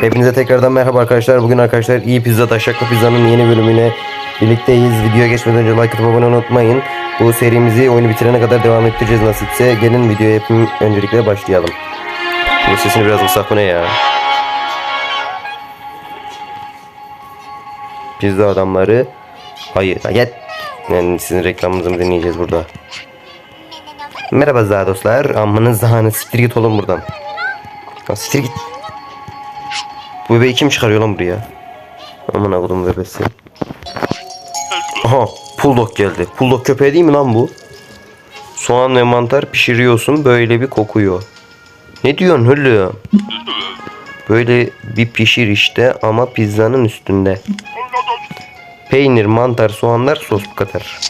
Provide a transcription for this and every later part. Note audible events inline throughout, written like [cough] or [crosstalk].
Hepinize tekrardan merhaba arkadaşlar. Bugün arkadaşlar iyi pizza taşaklı pizzanın yeni bölümüne birlikteyiz. Videoya geçmeden önce like atıp abone unutmayın. Bu serimizi oyunu bitirene kadar devam ettireceğiz nasipse. Gelin videoya hepimiz öncelikle başlayalım. Bu sesini biraz kısak bu ne ya? Pizza adamları. Hayır. ha Gel. Yani sizin reklamınızı mı dinleyeceğiz burada? Merhaba za dostlar. Amınız zahanı siktir git oğlum buradan. Siktir git. Bu bebeği kim çıkarıyor lan buraya? Aman akıdım bebesi. Aha puldog geldi. Puldog köpeği değil mi lan bu? Soğan ve mantar pişiriyorsun böyle bir kokuyor. Ne diyorsun Hülya? Böyle bir pişir işte ama pizzanın üstünde. Peynir, mantar, soğanlar, sos bu kadar.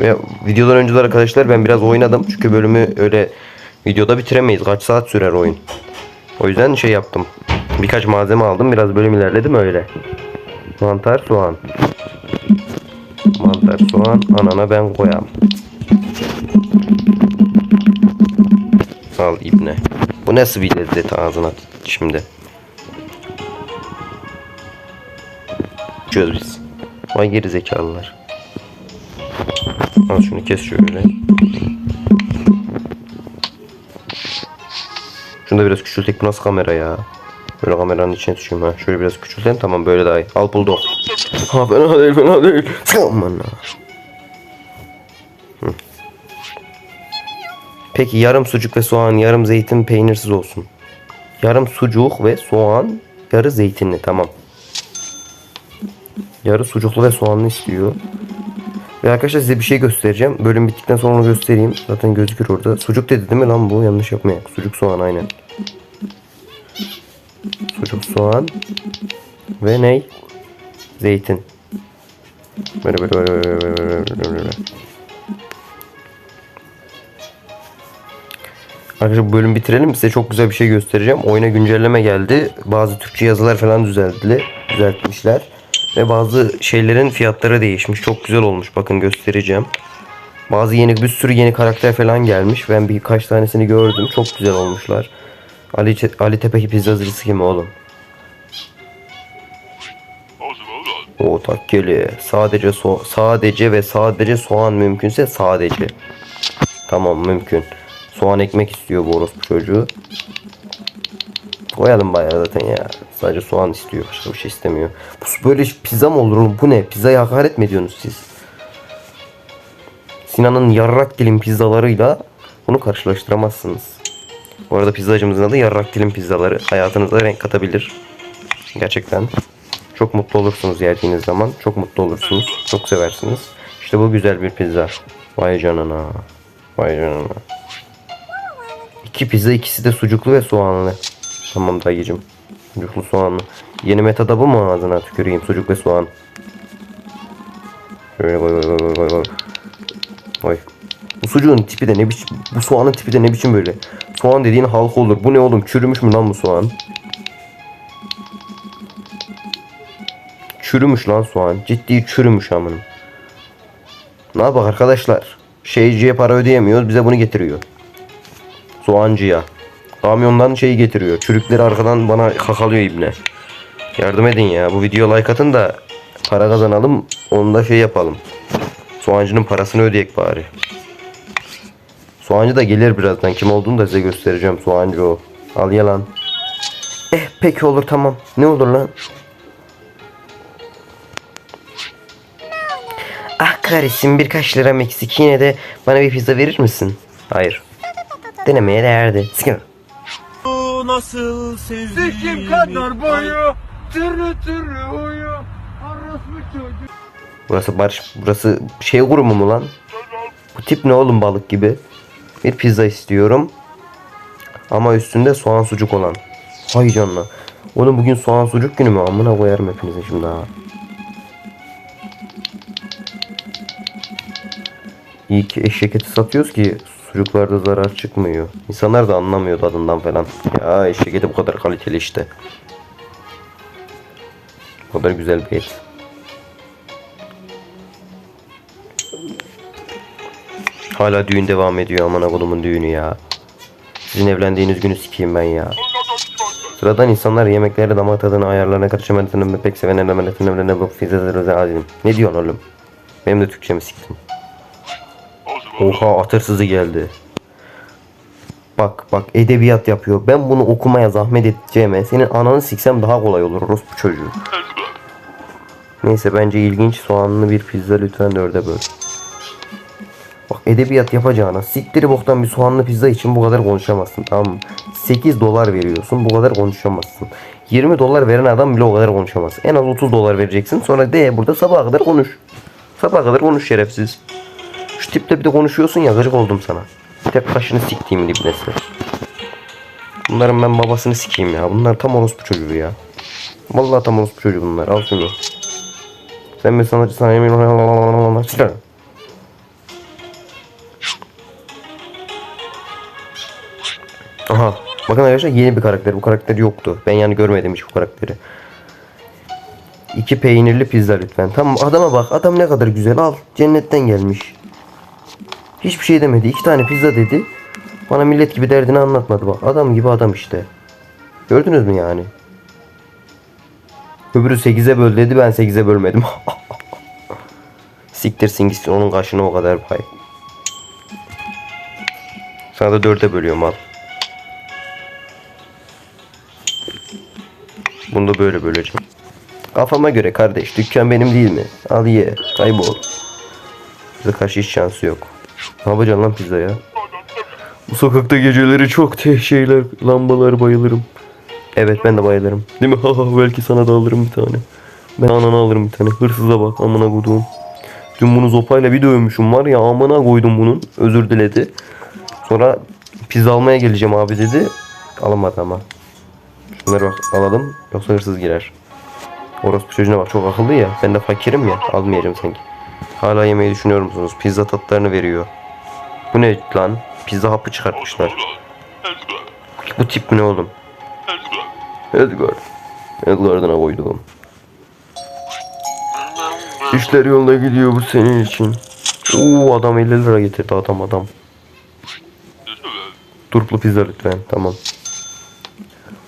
Ve videodan önceler arkadaşlar ben biraz oynadım. Çünkü bölümü öyle videoda bitiremeyiz. Kaç saat sürer oyun. O yüzden şey yaptım. Birkaç malzeme aldım. Biraz bölüm ilerledim öyle. Mantar, soğan. Mantar, soğan. Anana ben koyam. Al ibne. Bu nasıl bir lezzet ağzına şimdi. Çöz biz. Vay geri zekalılar. Al şunu kes şöyle. Şunu da biraz küçültek. Bu nasıl kamera ya? Böyle kameranın içine düşeyim ha. Şöyle biraz küçültelim. Tamam böyle daha iyi. Al bulldog. Ha fena değil fena değil. Aman. Peki yarım sucuk ve soğan, yarım zeytin peynirsiz olsun. Yarım sucuk ve soğan, yarı zeytinli. Tamam. Yarı sucuklu ve soğanlı istiyor. Ve arkadaşlar size bir şey göstereceğim. Bölüm bittikten sonra onu göstereyim. Zaten gözükür orada. Sucuk dedi değil mi lan bu? Yanlış yapmayak. Sucuk soğan aynen. Sucuk soğan ve ney? Zeytin. Böyle böyle böyle böyle böyle böyle böyle. Arkadaşlar bu bölüm bitirelim. Size çok güzel bir şey göstereceğim. Oyuna güncelleme geldi. Bazı Türkçe yazılar falan düzeltili, düzeltmişler. Ve bazı şeylerin fiyatları değişmiş. Çok güzel olmuş. Bakın göstereceğim. Bazı yeni bir sürü yeni karakter falan gelmiş. Ben birkaç tanesini gördüm. Çok güzel olmuşlar. Ali, Ali Tepeki pizzacısı kim oğlum? O takkeli. Sadece so sadece ve sadece soğan mümkünse sadece. Tamam mümkün. Soğan ekmek istiyor bu orospu çocuğu. Koyalım bayağı zaten ya. Sadece soğan istiyor. Başka bir şey istemiyor. Bu böyle pizza mı olur oğlum? Bu ne? Pizzaya hakaret mi ediyorsunuz siz? Sinan'ın yarrak dilim pizzalarıyla bunu karşılaştıramazsınız. Bu arada pizzacımızın adı yarrak dilim pizzaları. Hayatınıza renk katabilir. Gerçekten. Çok mutlu olursunuz yerdiğiniz zaman. Çok mutlu olursunuz. Çok seversiniz. İşte bu güzel bir pizza. Vay canına. Vay canına. İki pizza ikisi de sucuklu ve soğanlı. Tamam dayıcım. Sucuklu soğanlı. Yeni metada bu mu ağzına tüküreyim sucuk ve soğan. Şöyle koy koy koy koy koy. Koy. Bu sucuğun tipi de ne biçim, bu soğanın tipi de ne biçim böyle. Soğan dediğin halka olur. Bu ne oğlum? Çürümüş mü lan bu soğan? Çürümüş lan soğan. Ciddi çürümüş amın. Ne yapak arkadaşlar? Şeyciye para ödeyemiyoruz. Bize bunu getiriyor. Soğancıya. Kamyondan şeyi getiriyor. Çürükleri arkadan bana kakalıyor ibne. Yardım edin ya. Bu video like atın da para kazanalım. Onu da şey yapalım. Soğancının parasını ödeyek bari. Soğancı da gelir birazdan. Kim olduğunu da size göstereceğim. Soğancı o. Al yalan. Eh peki olur tamam. Ne olur lan? Ah kardeşim birkaç lira eksik yine de bana bir pizza verir misin? Hayır. Denemeye değerdi. Sıkın. Nasıl sevgi? Sikim kadar boyu Türlü türlü huyu Orospu çocuk Burası barış, burası şey kurumu mu lan? Bu tip ne oğlum balık gibi? Bir pizza istiyorum. Ama üstünde soğan sucuk olan. Hay canına. Oğlum bugün soğan sucuk günü mü? Amına koyarım hepinize şimdi ha. İyi ki eşek eti satıyoruz ki sucuklarda zarar çıkmıyor. İnsanlar da anlamıyor tadından falan. Ya eşek eti bu kadar kaliteli işte. Bu kadar güzel bir et. Hala düğün devam ediyor aman kodumun düğünü ya. Sizin evlendiğiniz günü sikeyim ben ya. Sıradan insanlar yemekleri damak tadını ayarlarına karışamadığını pek seven elementlerine ne bu fizeler özel azilim. Ne diyorsun oğlum? Benim de Türkçemi siktim. Oha atırsızı geldi. Bak bak edebiyat yapıyor. Ben bunu okumaya zahmet edeceğime senin ananı siksem daha kolay olur orospu çocuğu. Neyse bence ilginç soğanlı bir pizza lütfen dörde böl. Bak edebiyat yapacağına siktiri boktan bir soğanlı pizza için bu kadar konuşamazsın tamam mı? 8 dolar veriyorsun bu kadar konuşamazsın. 20 dolar veren adam bile o kadar konuşamaz. En az 30 dolar vereceksin sonra de burada sabaha kadar konuş. Sabaha kadar konuş şerefsiz. Şu tipte bir de konuşuyorsun ya gıcık oldum sana. Tek kaşını siktiğim ibnesi. Bunların ben babasını sikeyim ya. Bunlar tam orospu çocuğu ya. Vallahi tam orospu çocuğu bunlar. Al şunu. Sen bir sanatçı sana yemin Silah. Aha. Bakın arkadaşlar yeni bir karakter. Bu karakter yoktu. Ben yani görmedim hiç bu karakteri. İki peynirli pizza lütfen. Tamam adama bak. Adam ne kadar güzel. Al. Cennetten gelmiş. Hiçbir şey demedi. İki tane pizza dedi. Bana millet gibi derdini anlatmadı bak. Adam gibi adam işte. Gördünüz mü yani? Öbürü 8'e böl dedi ben 8'e bölmedim. [laughs] Siktirsin gitsin onun kaşına o kadar pay. Sana da 4'e bölüyorum al. Bunu da böyle böleceğim. Kafama göre kardeş dükkan benim değil mi? Al ye kaybol. Bize karşı hiç şansı yok. Ne yapacaksın lan pizza ya? Bu sokakta geceleri çok te şeyler, lambalar bayılırım. Evet ben de bayılırım. Değil mi? Haha belki sana da alırım bir tane. Ben anana alırım bir tane. Hırsıza bak amına koyduğum. Dün bunu zopayla bir dövmüşüm var ya amına koydum bunun. Özür diledi. Sonra pizza almaya geleceğim abi dedi. Alamadı ama. Şunları bak alalım yoksa hırsız girer. Orospu çocuğuna bak çok akıllı ya. Ben de fakirim ya almayacağım sanki. Hala yemeyi düşünüyor musunuz? Pizza tatlarını veriyor. Bu ne lan? Pizza hapı çıkartmışlar. Bu tip ne oğlum? Edgar. Edgar'dan koydum. İşler yolunda gidiyor bu senin için. Oo adam 50 lira getirdi adam adam. Turplu pizza lütfen tamam.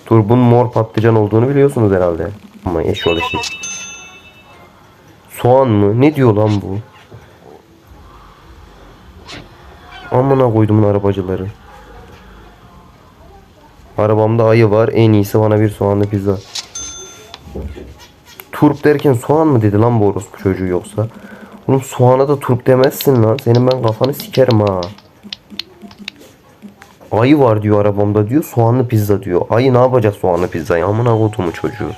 Turbun mor patlıcan olduğunu biliyorsunuz herhalde. Ama eş o şey. Soğan mı? Ne diyor lan bu? Amına koydumun arabacıları. Arabamda ayı var. En iyisi bana bir soğanlı pizza. Turp derken soğan mı dedi lan bu orospu çocuğu yoksa? Oğlum soğana da turp demezsin lan. Senin ben kafanı sikerim ha. Ayı var diyor arabamda diyor. Soğanlı pizza diyor. Ayı ne yapacak soğanlı pizzayı? Amına kodumu çocuğu.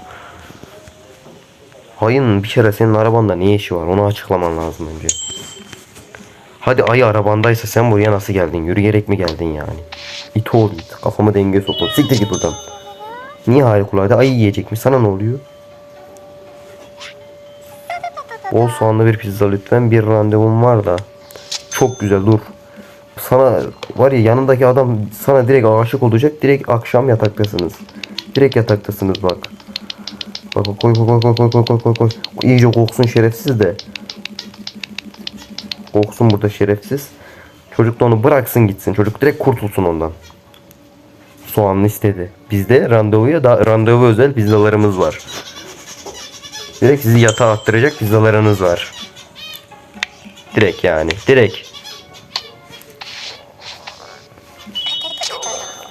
Ayının bir kere senin arabanda ne işi var? Onu açıklaman lazım önce. Hadi ayı arabandaysa sen buraya nasıl geldin? Yürüyerek mi geldin yani? İt oğlu it. Kafamı dengeye sokun. Siktir git buradan. Niye harikulade ayı yiyecekmiş? Sana ne oluyor? Bol soğanlı bir pizza lütfen. Bir randevum var da. Çok güzel dur. Sana var ya yanındaki adam sana direkt aşık olacak. Direkt akşam yataktasınız. Direkt yataktasınız bak. Bak bak, koy koy koy koy koy koy koy koy koy. İyice koksun şerefsiz de. Koksun burada şerefsiz. Çocuk da onu bıraksın gitsin. Çocuk direkt kurtulsun ondan. Soğanlı istedi. Bizde randevuya da randevu özel pizzalarımız var. Direkt sizi yatağa attıracak pizzalarınız var. Direkt yani. Direkt.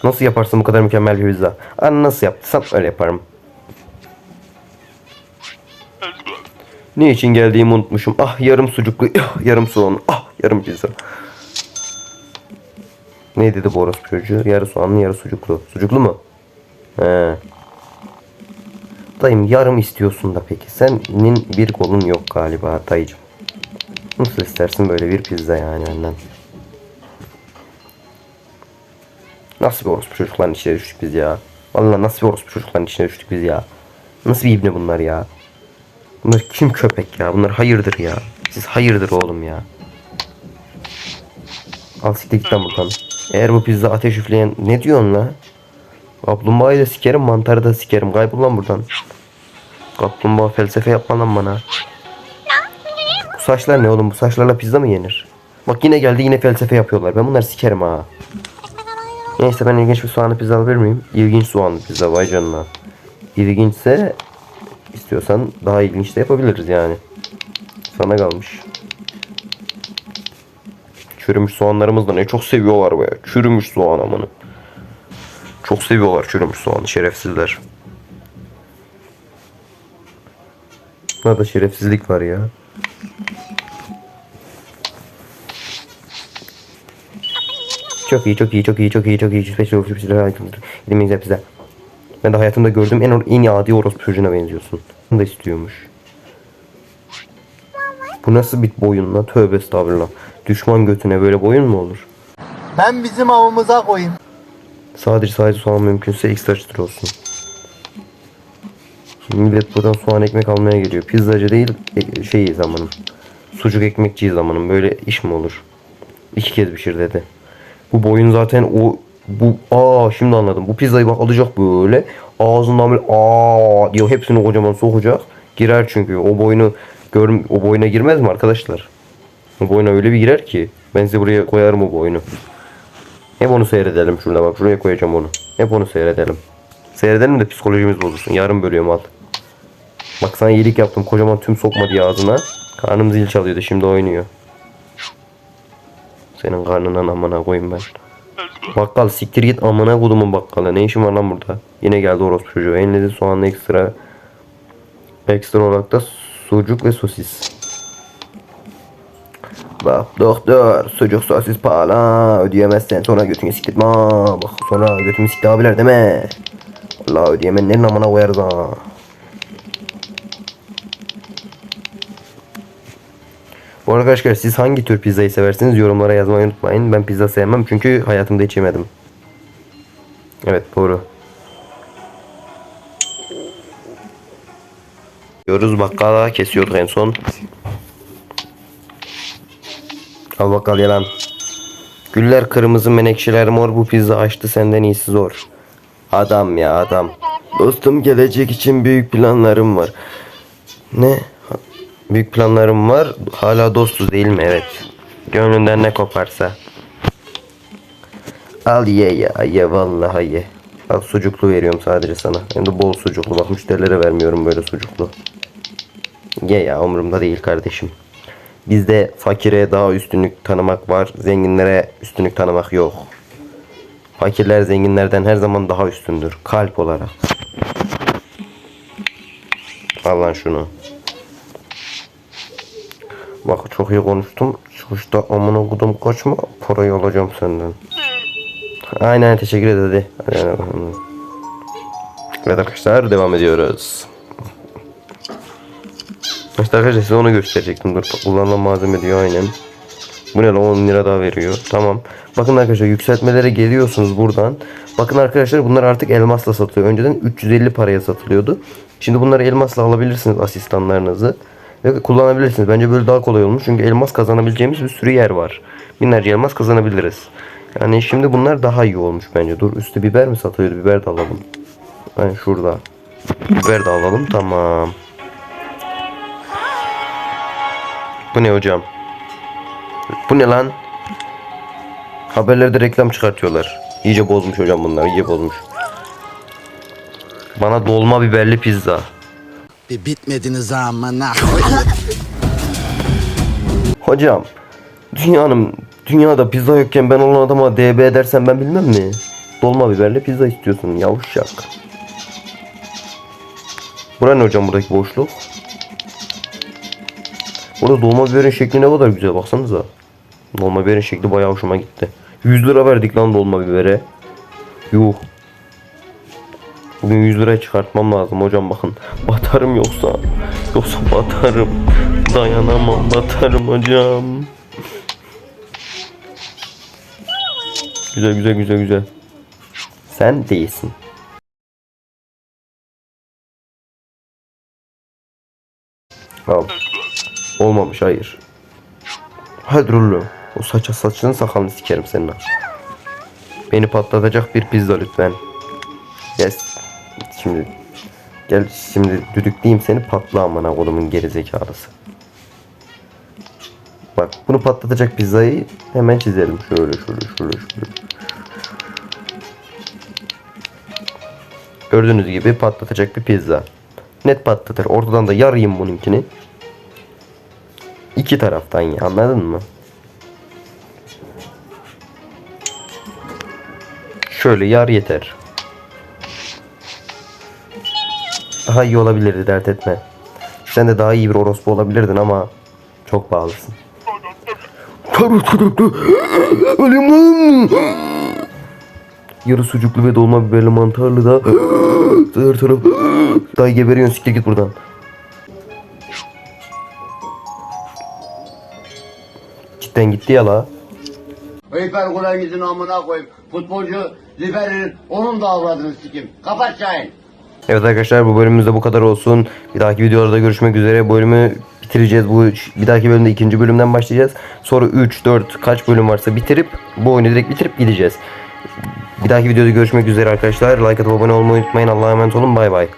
Nasıl yaparsın bu kadar mükemmel bir pizza? Anne nasıl yaptıysam öyle yaparım. Ne için geldiğimi unutmuşum. Ah yarım sucuklu, [laughs] ah, yarım soğanlı, ah yarım pizza. Ne dedi bu orospu çocuğu? Yarı soğanlı, yarı sucuklu. Sucuklu mu? He. Dayım yarım istiyorsun da peki. Senin bir kolun yok galiba dayıcım. Nasıl istersin böyle bir pizza yani benden? Nasıl bir orospu çocukların içine düştük biz ya? Vallahi nasıl bir orospu çocukların içine düştük biz ya? Nasıl bir ibne bunlar ya? Bunlar kim köpek ya? Bunlar hayırdır ya? Siz hayırdır oğlum ya? Al siktir git lan buradan. Eğer bu pizza ateş üfleyen ne diyorsun la? Kaplumbağayı da sikerim mantarı da sikerim. Kaybol lan buradan. Kaplumbağa felsefe yapma lan bana. Bu saçlar ne oğlum? Bu saçlarla pizza mı yenir? Bak yine geldi yine felsefe yapıyorlar. Ben bunları sikerim ha. Neyse ben ilginç bir soğanlı pizza alabilir miyim? İlginç soğanlı pizza vay canına. İlginçse istiyorsan daha ilginç de yapabiliriz yani. Sana kalmış. Çürümüş soğanlarımız da ne çok seviyorlar be. Çürümüş soğan amanı. Çok seviyorlar çürümüş soğanı şerefsizler. Burada şerefsizlik var ya. Çok iyi, çok iyi, çok iyi, çok iyi, çok iyi. Special Officer, Special Elim güzel pizza. Ben de hayatımda gördüğüm en, en adi orospu çocuğuna benziyorsun. Bunu da istiyormuş. Bu nasıl bir boyun lan? Tövbe estağfurullah. Düşman götüne böyle boyun mu olur? Ben bizim avımıza koyayım. Sadece sadece soğan mümkünse ekstra çıtır olsun. Şimdi millet buradan soğan ekmek almaya geliyor. Pizzacı değil e, şey zamanım. Sucuk ekmekçi zamanım. Böyle iş mi olur? İki kez pişir dedi. Bu boyun zaten o bu aa şimdi anladım. Bu pizzayı bak alacak böyle ağzından böyle aa diyor hepsini kocaman sokacak. Girer çünkü o boyunu gör o boyuna girmez mi arkadaşlar? O boyuna öyle bir girer ki ben size buraya koyarım o boyunu. Hep onu seyredelim şurada bak şuraya koyacağım onu. Hep onu seyredelim. Seyredelim de psikolojimiz bozulsun. Yarın bölüyorum al. Bak sana iyilik yaptım. Kocaman tüm sokma diye ağzına. Karnım zil çalıyordu. Şimdi oynuyor. Senin karnından amına koyayım ben. Bakkal siktir git amına kodumun bakkalı. Ne işin var lan burada? Yine geldi orospu çocuğu. En lezzet soğanlı ekstra. Ekstra olarak da sucuk ve sosis. Bak doktor sucuk sosis pahalı ödeyemezsen sonra götünü siktirtme bak sonra götümü sikti abiler deme Allah ödeyemenlerin amına koyarız ha Arada arkadaşlar siz hangi tür pizzayı seversiniz yorumlara yazmayı unutmayın ben pizza sevmem çünkü hayatımda hiç yemedim Evet doğru Diyoruz bakkala kesiyorduk en son Al bakalım yalan. Güller kırmızı menekşeler mor bu pizza açtı senden iyisi zor. Adam ya adam. Dostum gelecek için büyük planlarım var. Ne? Büyük planlarım var. Hala dostuz değil mi? Evet. Gönlünden ne koparsa. Al ye ya ye vallahi ye. Al sucuklu veriyorum sadece sana. Hem de bol sucuklu. Bak müşterilere vermiyorum böyle sucuklu. Ye ya umurumda değil kardeşim. Bizde fakire daha üstünlük tanımak var. Zenginlere üstünlük tanımak yok. Fakirler zenginlerden her zaman daha üstündür. Kalp olarak. Al lan şunu. Bak çok iyi konuştum. Çıkışta amına kodum kaçma. Parayı alacağım senden. Aynen teşekkür ederim. Bakalım. Evet arkadaşlar devam ediyoruz. İşte arkadaşlar size onu gösterecektim. Dur kullanılan malzeme diyor aynen. Bu ne lan 10 lira daha veriyor. Tamam. Bakın arkadaşlar yükseltmelere geliyorsunuz buradan. Bakın arkadaşlar bunlar artık elmasla satılıyor. Önceden 350 paraya satılıyordu. Şimdi bunları elmasla alabilirsiniz asistanlarınızı. Ve kullanabilirsiniz. Bence böyle daha kolay olmuş. Çünkü elmas kazanabileceğimiz bir sürü yer var. Binlerce elmas kazanabiliriz. Yani şimdi bunlar daha iyi olmuş bence. Dur üstte biber mi satılıyordu? Biber de alalım. Yani şurada. Biber de alalım. Tamam. Bu ne hocam? Bu ne lan? Haberlerde reklam çıkartıyorlar. İyice bozmuş hocam bunlar. iyice bozmuş. Bana dolma biberli pizza. Bir bitmediniz amına [laughs] Hocam. Dünyanın dünyada pizza yokken ben olan adama DB dersen ben bilmem mi? Dolma biberli pizza istiyorsun yavşak. Bura ne hocam buradaki boşluk? Burada dolma biberin şekli ne kadar güzel baksanıza. Dolma biberin şekli bayağı hoşuma gitti. 100 lira verdik lan dolma bibere. Yuh. Bugün 100 liraya çıkartmam lazım hocam bakın. Batarım yoksa. Yoksa batarım. Dayanamam batarım hocam. Güzel güzel güzel güzel. Sen değilsin. Al. Olmamış hayır. Hadi Rullo. O saça saçını sakalını sikerim senin. Beni patlatacak bir pizza lütfen. Gel. Şimdi. Gel şimdi düdükleyeyim seni patla amına kodumun geri zekalısı. Bak bunu patlatacak pizzayı hemen çizelim. Şöyle şöyle şöyle şöyle. Gördüğünüz gibi patlatacak bir pizza. Net patlatır. Ortadan da yarayım bununkini. İki taraftan ya anladın mı? Şöyle yar yeter. Daha iyi olabilirdi dert etme. Sen de daha iyi bir orospu olabilirdin ama çok pahalısın. Ölüm lan! Yarı sucuklu ve dolma biberli mantarlı da her taraf Dayı geberiyorsun siktir git buradan. Cidden gitti ya la. Hıyper kulen gidin amına koyayım. Futbolcu Liber'in onun da avradını sikim. Kapat Şahin. Evet arkadaşlar bu bölümümüzde bu kadar olsun. Bir dahaki videolarda görüşmek üzere. Bölümü bitireceğiz. Bu bir dahaki bölümde ikinci bölümden başlayacağız. Sonra 3, 4 kaç bölüm varsa bitirip bu oyunu direkt bitirip gideceğiz. Bir dahaki videoda görüşmek üzere arkadaşlar. Like atıp abone olmayı unutmayın. Allah'a emanet olun. Bay bay.